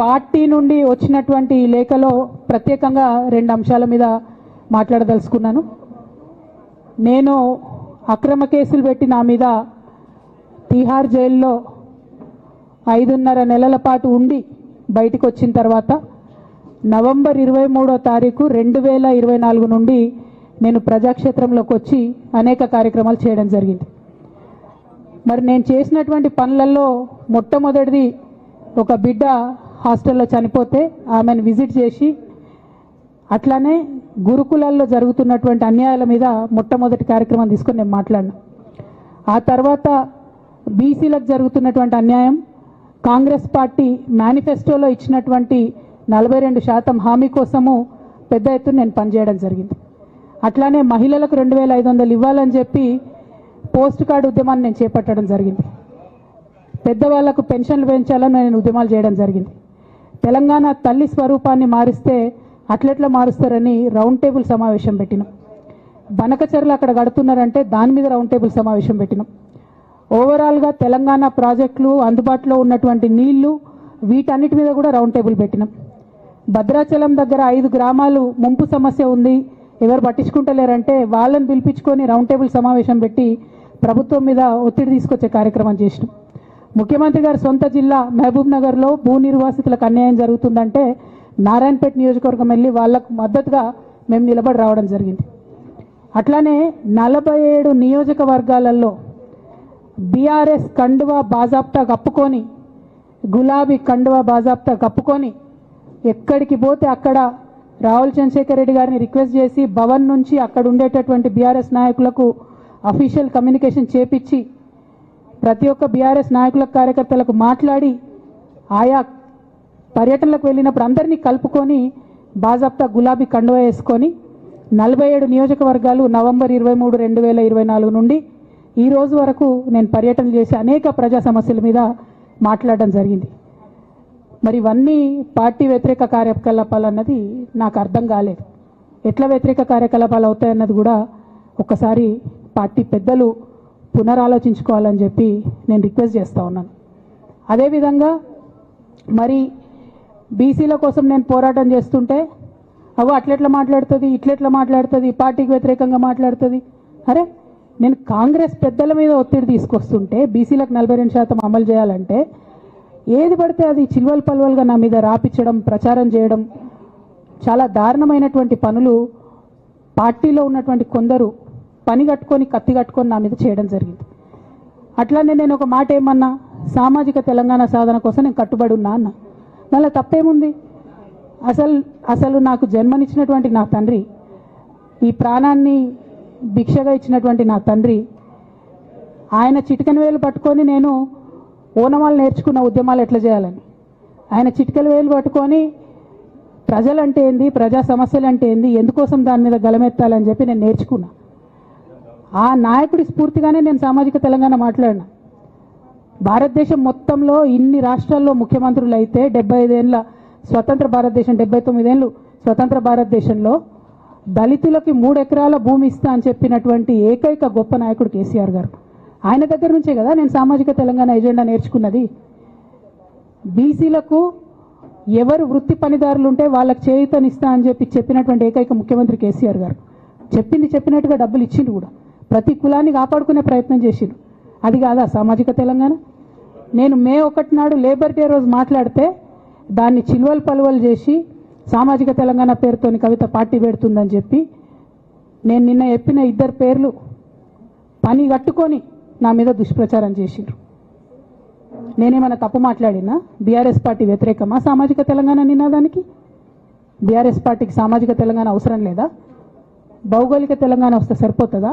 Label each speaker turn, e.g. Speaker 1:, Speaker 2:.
Speaker 1: Party నుండి వచ్చినటువంటి ఈ లేఖలో ప్రత్యేకంగా రెండు అంశాల మీద మాట్లాడదలుచుకున్నాను. నేను అక్రమ కేసులు పెట్టి నా మీద తిహార్ జైల్లో ఐదున్నర నెలల పాటు ఉండి బయటకు వచ్చిన తర్వాత నవంబర్ ఇరవై మూడో తారీఖు రెండు వేల ఇరవై నాలుగు నుండి నేను ప్రజాక్షేత్రంలోకి వచ్చి అనేక కార్యక్రమాలు చేయడం జరిగింది. మరి నేను చేసినటువంటి పనులలో మొట్టమొదటిది ఒక బిడ్డ హాస్టల్లో చనిపోతే ఆమెను విజిట్ చేసి అట్లానే గురుకులాల్లో జరుగుతున్నటువంటి అన్యాయాల మీద మొట్టమొదటి కార్యక్రమం తీసుకొని నేను మాట్లాడినా. ఆ తర్వాత బీసీలకు జరుగుతున్నటువంటి అన్యాయం కాంగ్రెస్ పార్టీ మేనిఫెస్టోలో ఇచ్చినటువంటి నలభై రెండు శాతం హామీ కోసము పెద్ద ఎత్తున నేను పనిచేయడం జరిగింది. అట్లానే మహిళలకు రెండు వేల ఐదు వందలు ఇవ్వాలని చెప్పి పోస్ట్ కార్డు ఉద్యమాన్ని నేను చేపట్టడం జరిగింది. పెద్దవాళ్ళకు పెన్షన్లు పెంచాలని నేను ఉద్యమాలు చేయడం జరిగింది. తెలంగాణ తల్లి స్వరూపాన్ని మారిస్తే అట్లెట్లా మారుస్తారని రౌండ్ టేబుల్ సమావేశం పెట్టినాం. బనకచర్లు అక్కడ కడుతున్నారంటే దాని మీద రౌండ్ టేబుల్ సమావేశం పెట్టినాం. ఓవరాల్గా తెలంగాణ ప్రాజెక్టులు అందుబాటులో ఉన్నటువంటి నీళ్ళు వీటన్నిటి మీద కూడా రౌండ్ టేబుల్ పెట్టినాం. భద్రాచలం దగ్గర ఐదు గ్రామాలు ముంపు సమస్య ఉంది. ఎవరు పట్టించుకుంటలేరంటే వాళ్ళని పిలిపించుకొని రౌండ్ టేబుల్ సమావేశం పెట్టి ప్రభుత్వం మీద ఒత్తిడి తీసుకొచ్చే కార్యక్రమం చేసినాం. ముఖ్యమంత్రి గారి సొంత జిల్లా మహబూబ్ నగర్లో భూ నిర్వాసితులకు అన్యాయం జరుగుతుందంటే నారాయణపేట నియోజకవర్గం వెళ్ళి వాళ్ళకు మద్దతుగా మేము నిలబడి రావడం జరిగింది. అట్లానే నలభై ఏడు నియోజకవర్గాలలో బీఆర్ఎస్ కండువా బాజాప్తా కప్పుకొని గులాబీ కండువా బాజాప్తా కప్పుకొని ఎక్కడికి పోతే అక్కడ రాహుల్ చంద్రశేఖర్ రెడ్డి గారిని రిక్వెస్ట్ చేసి భవన్ నుంచి అక్కడ ఉండేటటువంటి బీఆర్ఎస్ నాయకులకు అఫీషియల్ కమ్యూనికేషన్ చేపించి ప్రతి ఒక్క బీఆర్ఎస్ నాయకుల కార్యకర్తలకు మాట్లాడి ఆయా పర్యటనలకు వెళ్ళినప్పుడు అందరినీ కలుపుకొని బాజాప్తా గులాబీ కండువ వేసుకొని నలభై ఏడు నియోజకవర్గాలు నవంబర్ ఇరవై మూడు రెండు వేల ఇరవై నాలుగు నుండి ఈ రోజు వరకు నేను పర్యటన చేసి అనేక ప్రజా సమస్యల మీద మాట్లాడడం జరిగింది. మరి ఇవన్నీ పార్టీ వ్యతిరేక కార్యకలాపాలు అన్నది నాకు అర్థం కాలేదు. ఎట్లా వ్యతిరేక కార్యకలాపాలు అవుతాయన్నది కూడా ఒకసారి పార్టీ పెద్దలు పునరాలోచించుకోవాలని చెప్పి నేను రిక్వెస్ట్ చేస్తూ ఉన్నాను. అదేవిధంగా మరి బీసీల కోసం నేను పోరాటం చేస్తుంటే అవు అట్లెట్లా మాట్లాడుతుంది ఇట్లెట్లా మాట్లాడుతుంది పార్టీకి వ్యతిరేకంగా మాట్లాడుతుంది. అరే నేను కాంగ్రెస్ పెద్దల మీద ఒత్తిడి తీసుకొస్తుంటే బీసీలకు నలభై రెండు శాతం అమలు చేయాలంటే ఏది పడితే అది చిల్వల్ పల్వల్గా నా మీద రాపించడం ప్రచారం చేయడం చాలా దారుణమైనటువంటి పనులు పార్టీలో ఉన్నటువంటి కొందరు పని కట్టుకొని కత్తి కట్టుకొని నా మీద చేయడం జరిగింది. అట్లానే నేను ఒక మాట ఏమన్నా సామాజిక తెలంగాణ సాధన కోసం నేను కట్టుబడి ఉన్నా అన్న. మళ్ళీ తప్పేముంది? అసలు అసలు నాకు జన్మనిచ్చినటువంటి నా తండ్రి ఈ ప్రాణాన్ని భిక్షగా ఇచ్చినటువంటి నా తండ్రి ఆయన చిటికెన వేలు పట్టుకొని నేను ఓనమాలు నేర్చుకున్న ఉద్యమాలు ఎట్లా చేయాలని? ఆయన చిటికెల వేలు పట్టుకొని ప్రజలంటే ఏంది ప్రజా సమస్యలు అంటే ఏంది ఎందుకోసం దాని మీద గలమెత్తాలని చెప్పి నేను నేర్చుకున్నా. ఆ నాయకుడి స్ఫూర్తిగానే నేను సామాజిక తెలంగాణ మాట్లాడినా. భారతదేశం మొత్తంలో ఇన్ని రాష్ట్రాల్లో ముఖ్యమంత్రులు అయితే డెబ్బై ఐదేళ్ళ స్వతంత్ర భారతదేశం డెబ్బై తొమ్మిదేళ్ళు స్వతంత్ర భారతదేశంలో దళితులకి మూడు ఎకరాల భూమి ఇస్తా అని చెప్పినటువంటి ఏకైక గొప్ప నాయకుడు కేసీఆర్ గారు. ఆయన దగ్గర నుంచే కదా నేను సామాజిక తెలంగాణ ఎజెండా నేర్చుకున్నది. బీసీలకు ఎవరు వృత్తి పనిదారులు ఉంటే వాళ్ళకి చేయుతనిస్తా అని చెప్పి చెప్పినటువంటి ఏకైక ముఖ్యమంత్రి కేసీఆర్ గారు. చెప్పింది చెప్పినట్టుగా డబ్బులు ఇచ్చింది కూడా. ప్రతి కులాన్ని కాపాడుకునే ప్రయత్నం చేసిండు. అది కాదా సామాజిక తెలంగాణ? నేను మే ఒకటి నాడు లేబర్ డే రోజు మాట్లాడితే దాన్ని చిలువలు పలువలు చేసి సామాజిక తెలంగాణ పేరుతోని కవిత పార్టీ పెడుతుందని చెప్పి నేను నిన్న చెప్పిన ఇద్దరు పేర్లు పని కట్టుకొని నా మీద దుష్ప్రచారం చేసిండ్రు. నేనేమైనా తప్పు మాట్లాడినా? బీఆర్ఎస్ పార్టీ వ్యతిరేకమా సామాజిక తెలంగాణ నినాదానికి? బీఆర్ఎస్ పార్టీకి సామాజిక తెలంగాణ అవసరం లేదా? భౌగోళిక తెలంగాణ వస్తే సరిపోతుందా?